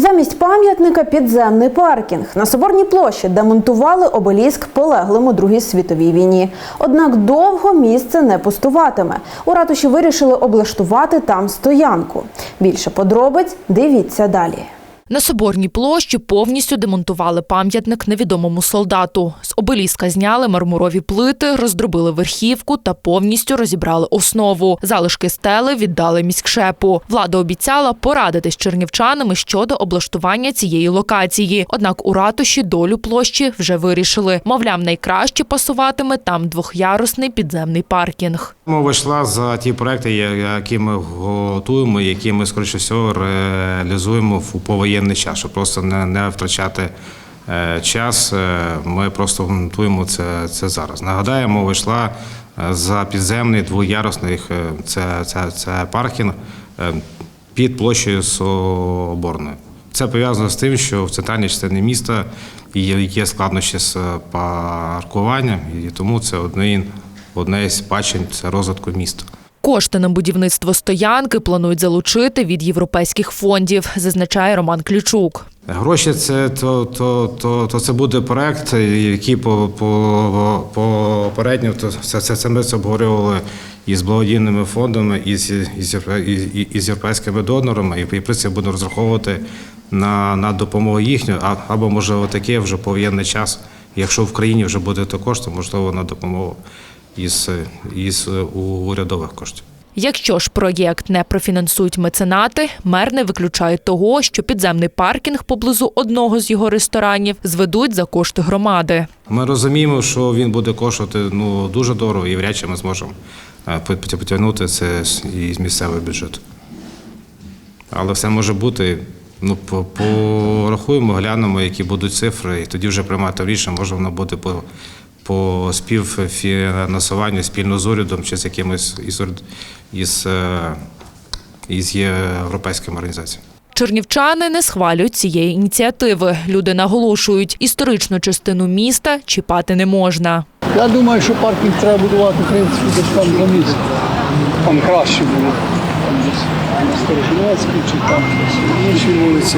Замість пам'ятника підземний паркінг на соборній площі демонтували обеліск полеглим у Другій світовій війні. Однак довго місце не пустуватиме. У ратуші вирішили облаштувати там стоянку. Більше подробиць дивіться далі. На соборній площі повністю демонтували пам'ятник невідомому солдату. З обеліска зняли мармурові плити, роздробили верхівку та повністю розібрали основу. Залишки стели віддали міськшепу. Влада обіцяла порадити з чернівчанами щодо облаштування цієї локації. Однак у ратуші долю площі вже вирішили. Мовляв, найкраще пасуватиме там двохярусний підземний паркінг. Мова йшла за ті проекти, які ми готуємо, які ми скоріше всього реалізуємо в повоєнний час, щоб просто не, не втрачати е, час. е, Ми просто готуємо це, це зараз. Нагадаю, мова йшла е, за підземний двоярусний це, це, це паркінг під площею Соборною. Це пов'язано з тим, що в центральній частині міста є, складнощі з паркуванням, і тому це один, одне із бачень це розвитку міста. Кошти на будівництво стоянки планують залучити від європейських фондів, зазначає Роман Ключук. Гроші це то, то, то, то це буде проект, який по, по, попередньо то це, це, це ми це обговорювали із благодійними фондами, із, із, із, із європейськими донорами, і в принципі будемо розраховувати на, на допомогу їхню, а, або можливо таке вже повоєнний час. Якщо в країні вже буде то кошти, можливо, на допомогу із, із урядових коштів. Якщо ж проєкт не профінансують меценати, мер не виключає того, що підземний паркінг поблизу одного з його ресторанів зведуть за кошти громади. Ми розуміємо, що він буде коштувати ну дуже дорого, і вряд чи ми зможемо е, потягнути це із місцевого бюджету. Але все може бути. Ну, порахуємо, глянемо, які будуть цифри, і тоді вже приймати рішення, може воно бути по, по співфінансуванню спільно з урядом чи з якимось із, із, е, із європейськими організаціями. Чернівчани не схвалюють цієї ініціативи. Люди наголошують, історичну частину міста чіпати не можна. Я думаю, що паркінг треба будувати в принципі десь там за місто. Там краще було. Там десь на Старокінецькій чи там десь інші вулиці.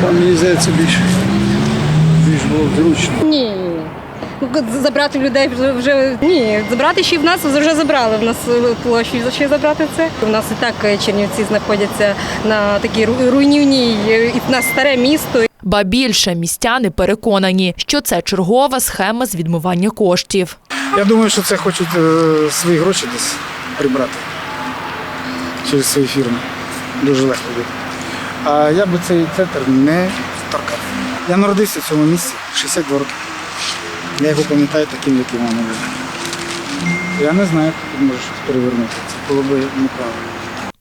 Там мені здається більш, більш було зручно. Ні, Забрати людей вже, вже ні. Забрати ще й в нас вже забрали в нас е, площу. За що забрати це? У нас і так е, Чернівці знаходяться на такій руйнівній, е, і в нас старе місто. Ба більше містяни переконані, що це чергова схема з відмивання коштів. Я думаю, що це хочуть свої гроші десь прибрати через свої фірми. Дуже легко буде. А я би цей центр не торкав. Я народився в цьому місці 62 роки. Я його пам'ятаю таким, яким воно було. Я не знаю, як тут може щось перевернути. Це було б неправильно.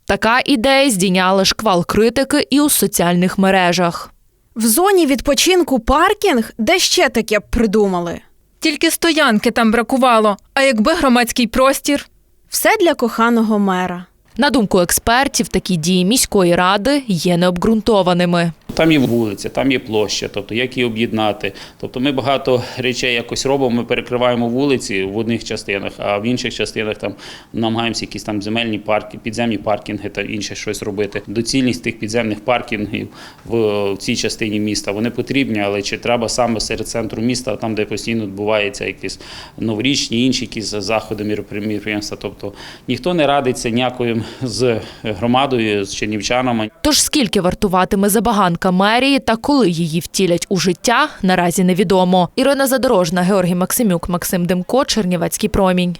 Така ідея здійняла шквал критики і у соціальних мережах. В зоні відпочинку паркінг, де ще таке б придумали. Тільки стоянки там бракувало. А якби громадський простір? Все для коханого мера. На думку експертів, такі дії міської ради є необґрунтованими. Там є вулиця, там є площа, тобто як її об'єднати. Тобто ми багато речей якось робимо, ми перекриваємо вулиці в одних частинах, а в інших частинах там намагаємося якісь там земельні парки, підземні паркінги та інше щось робити. Доцільність тих підземних паркінгів в цій частині міста вони потрібні, але чи треба саме серед центру міста, там де постійно відбуваються якісь новорічні, інші якісь заходи міроприємства. Тобто ніхто не радиться ніякою з громадою, з чернівчанами. Тож скільки вартуватиме забаганка мерії та коли її втілять у життя, наразі невідомо. Ірина Задорожна, Георгій Максимюк, Максим Демко, Чернівецький промінь.